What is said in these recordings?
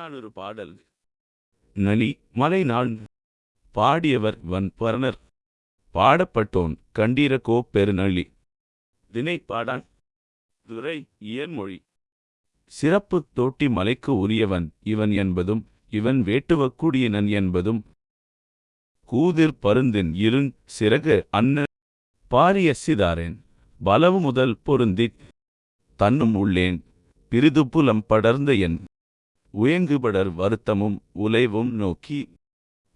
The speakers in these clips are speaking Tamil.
புறநானூறு பாடல். நளி மலை நாள். பாடியவர் வன் பரணர். பாடப்பட்டோன் கண்டீரகோ பெருநளி தினை பாடான். துரை இயன்மொழி. சிறப்பு தோட்டி மலைக்கு உரியவன் இவன் என்பதும் இவன் வேட்டுவக்கூடியனன் என்பதும். கூதிர் பருந்தின் இருங் சிறகு அன்ன. பாரிய சிதாரேன் பலவு முதல் பொருந்தித். தன்னும் உள்ளேன் பிரிதுபுலம் படர்ந்த என். உயங்குபடர் வருத்தமும் உலைவும் நோக்கி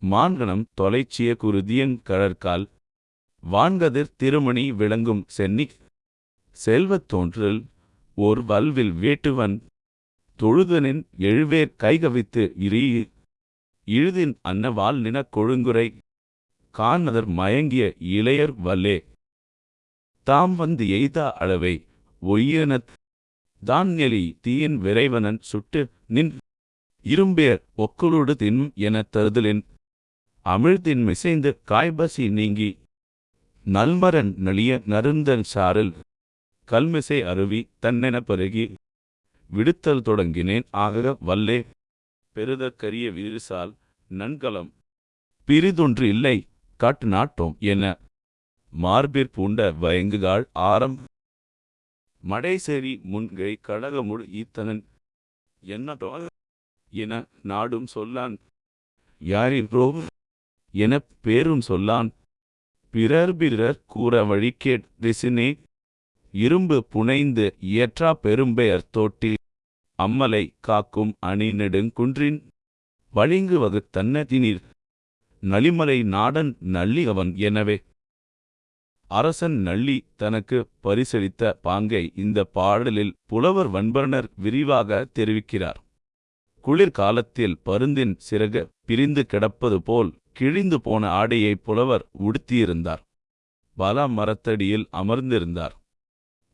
மான்கணம் தொலைச்சிய குருதியங் கழற்கால் வான்கதிர் திருமணி விளங்கும் சென்னி செல்வத் தோன்றல் ஓர் வல்வில் வேட்டுவன் தொழுதனின் எழுவேர் கைகவித்து இரி இழுதின் அன்னவால் நினக் கொழுங்குரை காணதர் மயங்கிய இளையர் வல்லே தாம் வந்து எய்தா அளவை ஒய்யனத் தான்யலி தீயின் விரைவனன் சுட்டு நின் இரும்பேர் ஒக்குளோடு தின் எனத் தருதலின். அமிழ்தின் மிசைந்து காய்பசி நீங்கி. நல்மரன் நளிய நருந்தன் சாரல். கல்மிசை அருவி தன்னென பருகி. விடுத்தல் தொடங்கினேன் ஆக வல்லே. பெருதற்கரிய வீறுசால் நன்கலம். பிரிதொன்று இல்லை காட்டு நாட்டோம் என. மார்பிற் பூண்ட வயங்குகாள் ஆரம். மடைசேரி முன்கை கழகமுள் ஈத்தனன். என்ன என நாடும் சொல்லான். யாரின்றோ எனப் பேரும் சொல்லான். பிறர் பிறர் கூற வழிக்கேட் திசினே. இரும்பு புனைந்து இயற்றா பெரும்பெயர் தோட்டி அம்மலை காக்கும் அணி நெடுங்குன்றின். வழிங்கு வகுத்தன்னதினீர் நளிமலை நாடன் நள்ளி அவன் எனவே. அரசன் நள்ளி தனக்கு பரிசளித்த பாங்கை இந்த பாடலில் புலவர் வன்பர்ணர் விரிவாக தெரிவிக்கிறார். குளிர்காலத்தில் பருந்தின் சிறகு பிரிந்து கிடப்பது போல் கிழிந்து போன ஆடையை புலவர் உடுத்தியிருந்தார். பல மரத்தடியில் அமர்ந்திருந்தார்.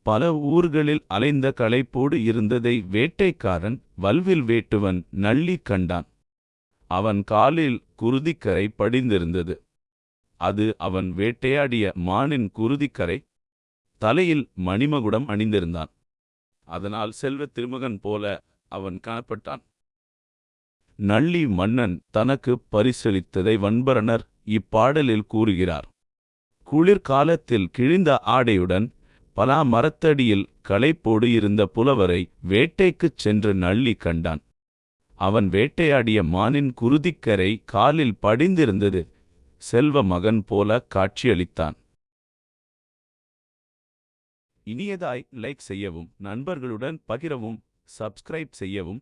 பல ஊர்களில் அலைந்த களைப்போடு இருந்ததை வேட்டைக்காரன் வல்வில் வேட்டுவன் நள்ளி கண்டான். அவன் காலில் குருதிக்கரை படிந்திருந்தது. அது அவன் வேட்டையாடிய மானின் குருதிக்கரை தலையில் மணிமகுடம் அணிந்திருந்தான். அதனால் செல்வத் திருமகன் போல அவன் காணப்பட்டான். நள்ளி மன்னன் தனக்கு பரிசளித்ததை வன்பரணர் இப்பாடலில் கூறுகிறார். குளிர்காலத்தில் கிழிந்த ஆடையுடன் பலா மரத்தடியில் களைப்போடு இருந்த புலவரை வேட்டைக்குச் சென்று நள்ளி கண்டான். அவன் வேட்டையாடிய மானின் குருதிக்கரை காலில் படிந்திருந்தது செல்வ மகன் போல காட்சியளித்தான். இனியதாய் லைக் செய்யவும் நண்பர்களுடன் பகிரவும் சப்ஸ்கிரைப் செய்யவும்